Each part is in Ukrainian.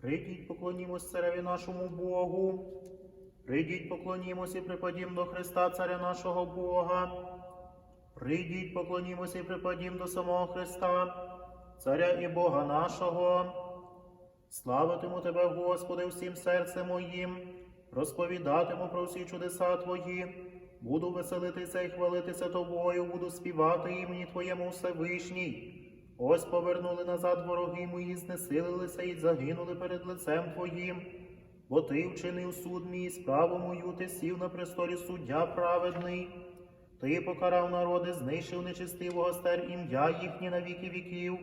Прийдіть, поклонімось цареві нашому Богу. Прийдіть, поклонімось і припадім до Христа, царя нашого Бога. Прийдіть, поклонімось і припадім до самого Христа, царя і Бога нашого. Славитиму Тебе, Господи, всім серцем моїм, розповідатиму про всі чудеса Твої. Буду веселитися і хвалитися Тобою, буду співати імені Твоєму Всевишній. Ось повернули назад вороги мої, знесилилися і загинули перед лицем Твоїм. Бо Ти вчинив суд мій, справу мою, ти сів на престолі суддя праведний. Ти покарав народи, знищив нечистивого стер ім'я їхнє на віки віків.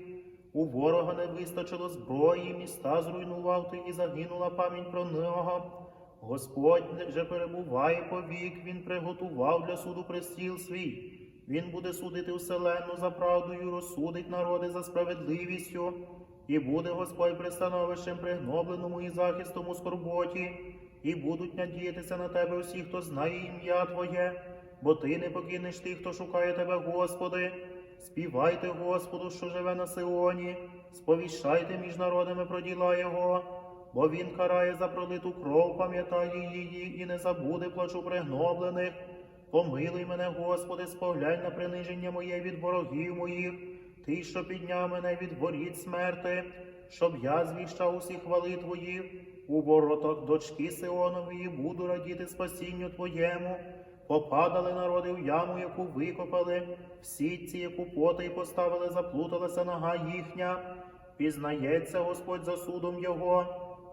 У ворога не вистачило зброї, міста зруйнував ти і загинула пам'ять про нього. Господь же перебуває повік, він приготував для суду престіл свій. Він буде судити вселенну за правдою, розсудить народи за справедливістю, і буде Господь пристановищем пригнобленому і захистом у скорботі, і будуть надіятися на тебе всі, хто знає ім'я Твоє, бо ти не покинеш тих, хто шукає тебе, Господи. Співайте Господу, що живе на Сионі, сповіщайте між народами про діла Його, бо Він карає за пролиту кров, пам'ятає її і не забуде плачу пригноблених. Помилуй мене, Господи, споглянь на приниження моє від ворогів моїх, Ти, що підняв мене від воріт смерти, щоб я звіщав усі хвали Твої, у воротах дочки Сионової буду радіти спасінню Твоєму. Попадали народи в яму, яку викопали, в сітці, яку потай поставили, заплуталася нога їхня. Пізнається Господь за судом Його,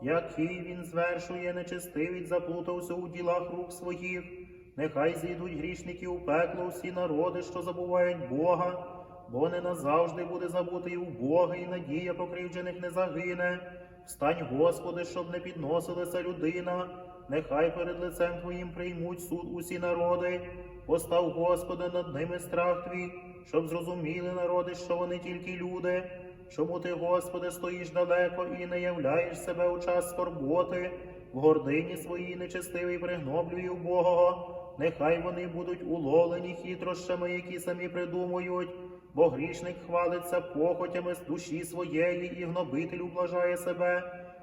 який він звершує нечистивість, заплутався у ділах рук своїх. Нехай зійдуть грішники у пекло всі народи, що забувають Бога, бо не назавжди буде забутий у Бога, і надія покривджених не загине. Встань, Господи, щоб не підносилася людина. Нехай перед лицем Твоїм приймуть суд усі народи. Постав, Господи, над ними страх Твій, щоб зрозуміли народи, що вони тільки люди. Чому ти, Господи, стоїш далеко і не являєш себе у час скорботи, в гордині своїй нечестивий пригноблює убогого. Нехай вони будуть уловлені хитрощами, які самі придумують, бо грішник хвалиться похотями з душі своєї і гнобитель ублажає себе.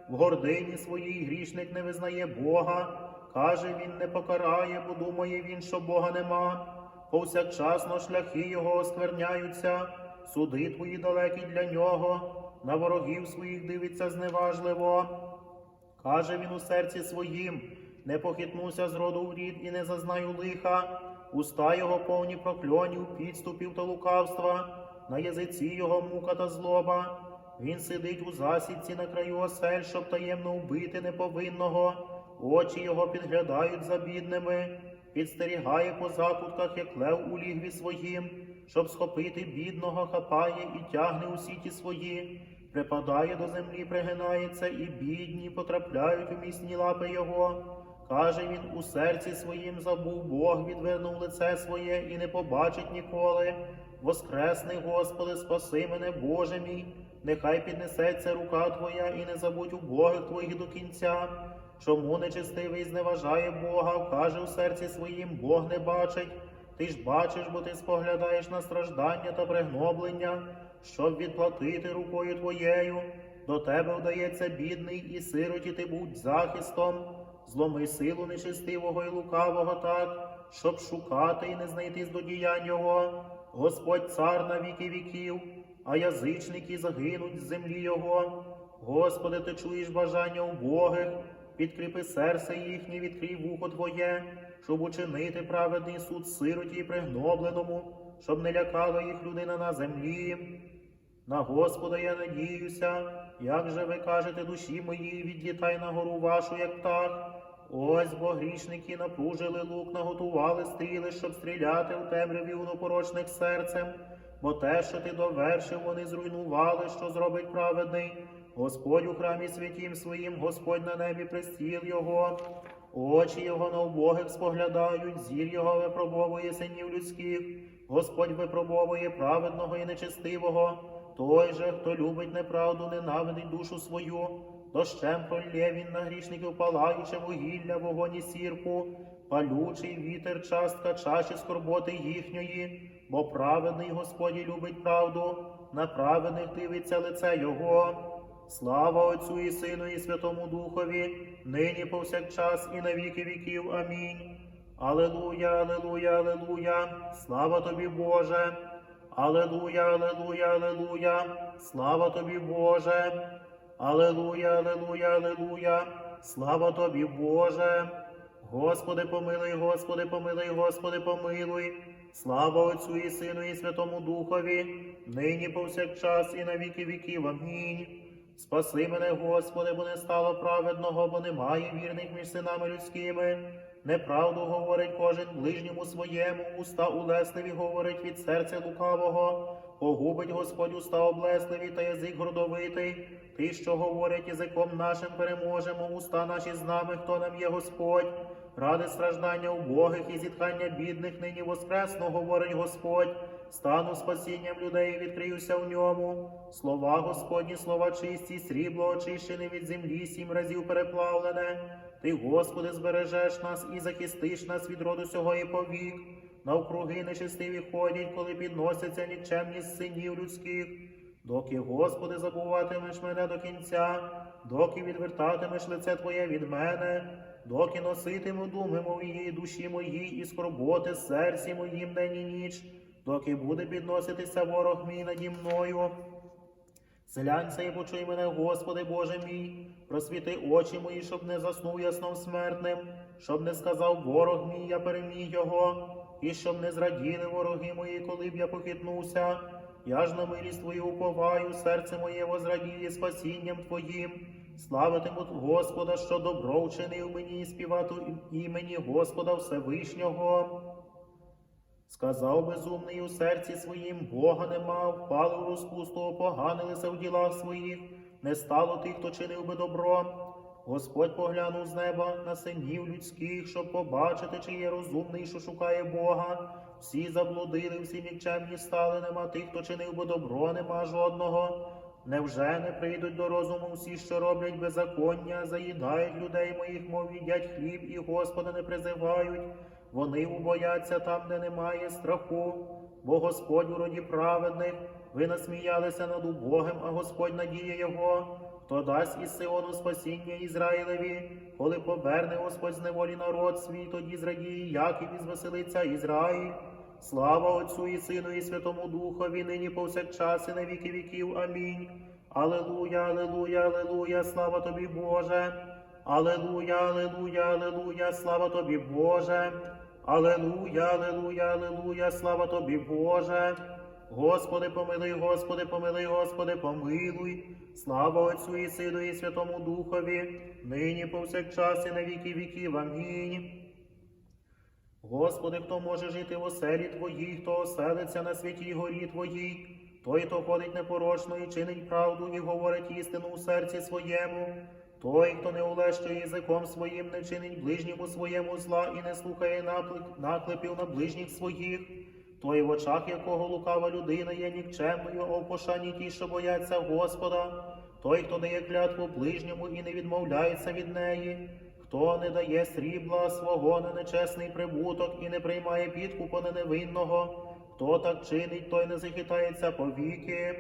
В гордині своїй грішник не визнає Бога, каже він не покарає, бо думає він, що Бога нема. Повсякчасно шляхи його оскверняються, суди твої далекі для нього, на ворогів своїх дивиться зневажливо. Каже він у серці своїм, не похитнуся з роду в рід і не зазнаю лиха, уста його повні прокльонів, підступів та лукавства, на язиці його мука та злоба. Він сидить у засідці на краю осель, щоб таємно вбити неповинного, очі його підглядають за бідними, підстерігає по закутках, як лев у лігві своїм, щоб схопити бідного, хапає і тягне у сіті свої, припадає до землі, пригинається, і бідні потрапляють у міцні лапи його. Каже він у серці своїм забув Бог, відвернув лице своє і не побачить ніколи. Воскресний, Господи, спаси мене, Боже мій, нехай піднесеться рука Твоя, і не забудь убогих Твоїх до кінця. Чому нечестивий зневажає Бога, каже у серці своїм, Бог не бачить. Ти ж бачиш, бо ти споглядаєш на страждання та пригноблення, щоб відплатити рукою Твоєю. До тебе вдається бідний, і сироті ти будь захистом. Зломи силу нечестивого і лукавого так, щоб шукати і не знайти здодіянь його. Господь цар на віки віків, а язичники загинуть з землі Його. Господи, ти чуєш бажання убогих, підкріпи серце їхнє, відкрий вухо Твоє, щоб учинити праведний суд сироті і пригнобленому, щоб не лякала їх людина на землі. На Господа я надіюся, як же ви кажете душі моїй, відлітай на гору вашу, як птах. Ось бо грішники напружили лук, наготували стріли, щоб стріляти у темряві у непорочних серцем, бо те, що ти довершив, вони зруйнували, що зробить праведний. Господь у храмі святім своїм, Господь на небі престіл його, очі його на убогих споглядають, зір його випробовує синів людських, Господь випробовує праведного і нечестивого. Той же, хто любить неправду, ненавидить душу свою, дощем пролє він на грішників палаюче вугілля, вогонь і сірку, палючий вітер, частка чаші скорботи їхньої, бо праведний Господі любить правду, на праведних дивиться лице Його. Слава Отцю і Сину, і Святому Духові, нині повсякчас і на віки віків. Амінь. Алелуя, алелуя, алелуя, слава тобі, Боже. Алелуя, алелуя, алелуя, слава тобі, Боже. Алелуя, алелуя, алелуя, слава тобі, Боже. Господи, помилуй, Господи, помилуй, Господи, помилуй. Слава Отцю і Сину, і Святому Духові, нині повсякчас і на віки віків. Амінь. Спаси мене, Господи, бо не стало праведного, бо немає вірних між синами людськими. Неправду говорить кожен ближньому своєму, уста улесливі говорить від серця лукавого. Погубить Господь уста облесливі та язик гордовитий. Ти, що говорять язиком нашим, переможемо, уста наші з нами, хто нам є Господь. Ради страждання убогих і зітхання бідних нині воскресно, говорить Господь. Стану спасінням людей, і відкриюся в ньому. Слова Господні, слова чисті, срібло очищене від землі, сім разів переплавлене. Ти, Господи, збережеш нас і захистиш нас від роду сього і повік. Навкруги нечестиві ходять, коли підносяться нікчемність синів людських. Доки, Господи, забуватимеш мене до кінця, доки відвертатимеш лице Твоє від мене, доки носитиму думи моєї душі моїй і скорботи серці моїм день і ніч, доки буде підноситися ворог мій наді мною. Селянься і почуй мене, Господи Боже мій, просвіти очі мої, щоб не заснув я сном смертним, щоб не сказав ворог мій, я переміг його, і щоб не зраділи вороги мої, коли б я похитнувся. Я ж на милість Твою уповаю, серце моє возрадіє спасінням Твоїм. Славитиму Господа, що добро вчинив мені і співати імені Господа Всевишнього. Сказав безумний у серці своїм, Бога нема, впали в розпусту, опоганилися в ділах своїх, не стало тих, хто чинив би добро. Господь поглянув з неба на синів людських, щоб побачити, чи є розумний, що шукає Бога. Всі заблудили, всі нікчемні стали, нема тих, хто чинив би добро, нема жодного. Невже не прийдуть до розуму всі, що роблять беззаконня, заїдають людей моїх, мов їдять хліб, і Господа не призивають. Вони убояться там, де немає страху, бо Господь у роді праведних, ви насміялися над убогим, а Господь надіє його. Хто дасть із Сиону спасіння Ізраїлеві, коли поверне Господь з неволі народ свій, тоді зрадіє Яків і звеселиться Ізраїль. Слава Отцю і Сину, і Святому Духові, нині повсякчас і на віки віків. Амінь. Алелуя, алелуя, алелуя, слава тобі, Боже. Алелуя, алелуя, алелуя, слава тобі, Боже. Алелуя, алелуя, алелуя, слава тобі, Боже. Господи, помилуй, Господи, помилуй, Господи, помилуй. Слава Отцю і Сину, і Святому Духові, нині повсякчас і на віки віків. Амінь. Господи, хто може жити в оселі Твоїй, хто оселиться на святій горі Твоїй, той, хто ходить непорочно і чинить правду, і говорить істину у серці своєму, той, хто не улещує язиком своїм, не чинить ближньому своєму зла і не слухає наклепів на ближніх своїх, той, в очах якого лукава людина є нікчемною, о пошані ті, що бояться Господа, той, хто дає клятву ближньому і не відмовляється від неї. Хто не дає срібла свого на нечесний прибуток і не приймає підкупу на невинного, хто так чинить, той не захитається повіки.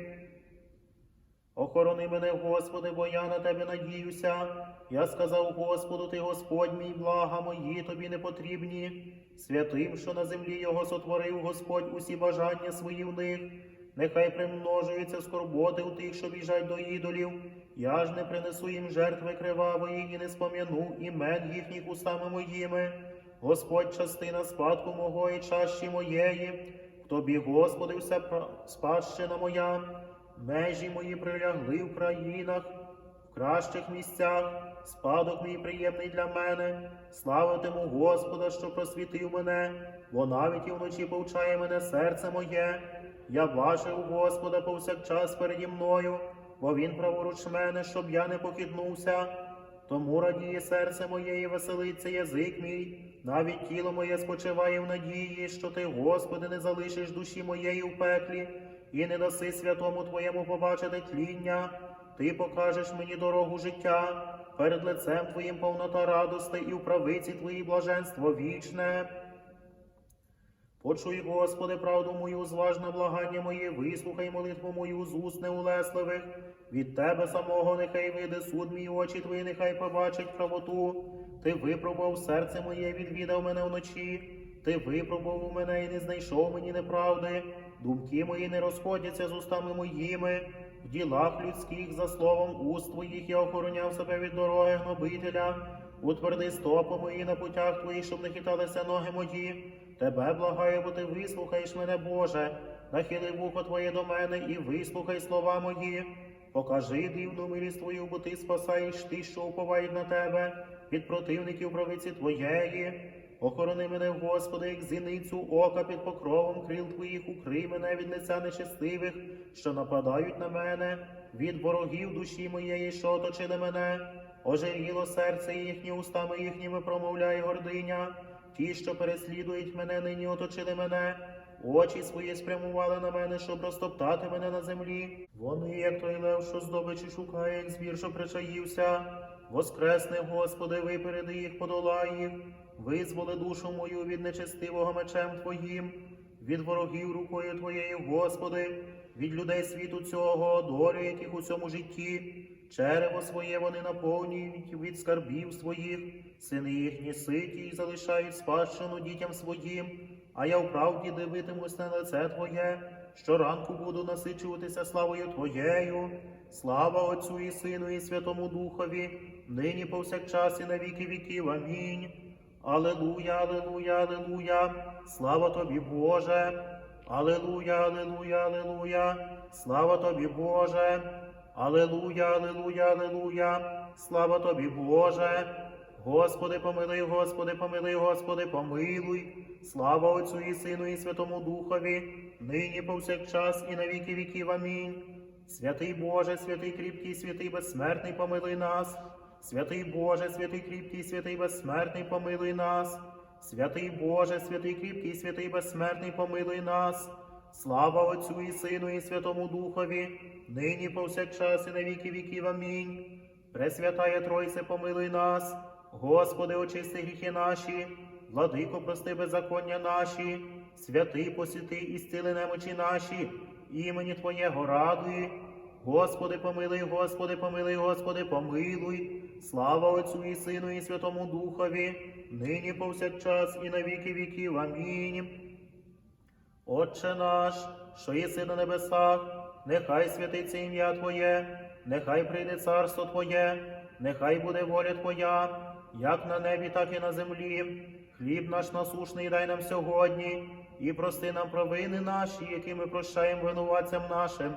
Охорони мене, Господи, бо я на тебе надіюся. Я сказав Господу, ти Господь мій, блага мої тобі не потрібні. Святим, що на землі його сотворив Господь усі бажання свої в них. Нехай примножуються скорботи у тих, що біжать до ідолів. Я ж не принесу їм жертви кривавої і не спом'яну імен їхніх устами моїми. Господь, частина спадку мого і чащі моєї. В тобі, Господи, вся спадщина моя. Межі мої прилягли в країнах, в кращих місцях, спадок мій приємний для мене. Славитиму Господа, що просвітив мене, бо навіть і вночі повчає мене серце моє. Я бачив Господа повсякчас переді мною, бо Він праворуч мене, щоб я не похитнувся. Тому радіє серце моє і веселиться язик мій, навіть тіло моє спочиває в надії, що ти, Господи, не залишиш душі моєї в пеклі, і не даси святому Твоєму побачити тління. Ти покажеш мені дорогу життя, перед лицем Твоїм повнота радости і в правиці Твоїй блаженство вічне. Почуй, Господи, правду мою, зважне благання моє, вислухай молитву мою з уст неулесливих. Від тебе самого нехай вийде суд мій очі твої, нехай побачить правоту. Ти випробував серце моє, відвідав мене вночі. Ти випробував у мене і не знайшов мені неправди. Думки мої не розходяться з устами моїми. В ділах людських за словом уст твоїх я охороняв себе від дороги гнобителя. Утверди стопи мої на путях твоїх, щоб не хиталися ноги мої. Тебе благаю, бо ти вислухаєш мене, Боже. Нахили вухо Твоє до мене і вислухай слова мої. Покажи дивну милість Твою, бо ти спасаєш ти, що уповають на тебе, від противників правиці Твоєї. Охорони мене, Господи, як зіницю ока під покровом крил Твоїх, укрий мене від лиця нечестивих, що нападають на мене, від ворогів душі моєї, що оточили мене. Ожиріло серце їхнє, устами їхніми промовляє гординя. Ті, що переслідують мене, нині оточили мене. Очі свої спрямували на мене, щоб розтоптати мене на землі. Вони, як той лев, що здобичі шукає, як звір, що причаївся. Воскресни, Господи, випереди їх, подолай їх. Визволи душу мою від нечестивого мечем Твоїм, від ворогів рукою Твоєю, Господи, від людей світу цього, долю яких у цьому житті. Черево своє вони наповнюють від скарбів своїх, сини їхні ситі і залишають спадщину дітям своїм. А я вправді дивитимусь на лице Твоє, щоранку буду насичуватися славою Твоєю. Слава Отцю і Сину, і Святому Духові, нині повсякчас і на віки віків. Амінь. Алелуя, алелуя, алелуя, слава тобі, Боже. Алелуя, алелуя, алелуя, слава тобі, Боже. Алелуя, алелуя, алелуя, слава тобі, Боже. Господи, помилуй, Господи, помилуй, Господи, помилуй. Слава Отцю і Сину, і Святому Духові, нині повсякчас і на віки віків. Амінь. Святий Боже, святий кріпкий, святий безсмертний, помилуй нас. Святий Боже, святий кріпкий, святий безсмертний, помилуй нас. Святий Боже, святий кріпкий, святий безсмертний, помилуй нас. Слава Отцю і Сину, і Святому Духові, нині повсякчас і на віки віків. Амінь. Пресвятає Тройце, помилуй нас. Господи, очисти гріхи наші, владико, прости беззаконня наші, святий посвяти і стили немочі наші, імені Твоєго радуй. Господи, помилуй, Господи, помилуй, Господи, помилуй. Слава Отцю і Сину, і Святому Духові, нині повсякчас і на віки віків. Амінь. Отче наш, що єси на небесах, нехай святиться ім'я Твоє, нехай прийде царство Твоє, нехай буде воля Твоя, як на небі, так і на землі. Хліб наш насушний дай нам сьогодні, і прости нам провини наші, які ми прощаємо винуватцям нашим,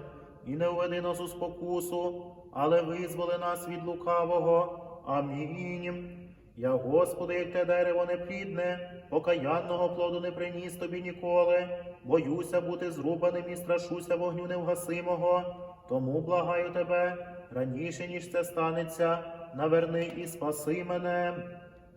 і не введи нас у спокусу, але визволи нас від лукавого. Амінь. Я, Господи, як те дерево неплідне, покаянного плоду не приніс тобі ніколи. Боюся бути зрубаним і страшуся вогню невгасимого. Тому благаю тебе, раніше ніж це станеться, наверни і спаси мене.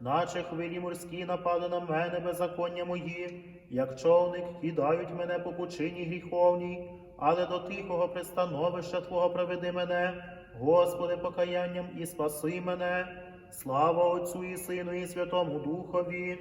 Наче хвилі морські напали на мене беззаконня мої, як човник кидають мене по пучині гріховній, але до тихого пристановища Твого приведи мене, Господи, покаянням і спаси мене. Слава Отцю і Сину, і Святому Духові.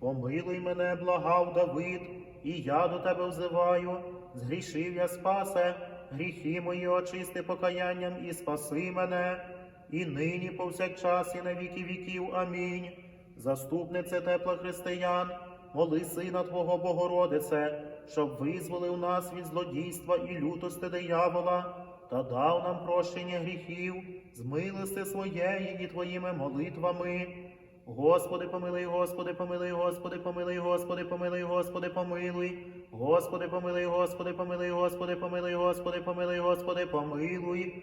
Помилуй мене, благав Давид, і я до тебе взиваю. Згрішив я спасе, гріхи мої очисти покаянням і спаси мене. І нині повсякчас, і на віки віків. Амінь. Заступнице тепла християн, моли Сина Твого Богородице, щоб визволив нас від злодійства і лютости диявола, та дав нам прощення гріхів, з милости своєї і Твоїми молитвами. Господи, помилуй, Господи, помилуй, Господи, помилуй, Господи, помилуй, Господи, помилуй. Господи, помилуй, Господи, помилуй, Господи, помилуй, Господи, помилуй, Господи, помилуй.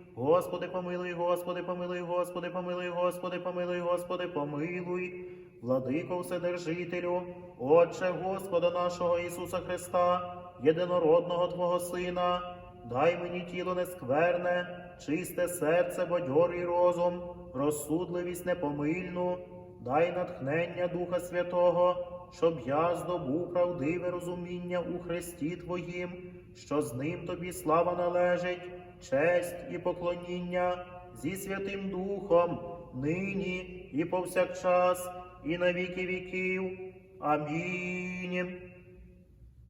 Господи, помилуй, Господи, помилуй, Господи, помилуй, Господи, помилуй, Господи, помилуй. Владико Вседержителю, Отче Господа нашого Ісуса Христа, єдинородного Твого Сина, дай мені тіло нескверне, чисте серце, бадьорий розум, розсудливість непомильну, дай натхнення Духа Святого, щоб я здобув правдиве розуміння у Христі Твоїм, що з ним тобі слава належить, честь і поклоніння зі Святим Духом, нині і повсякчас, і на віки віків. Амінь.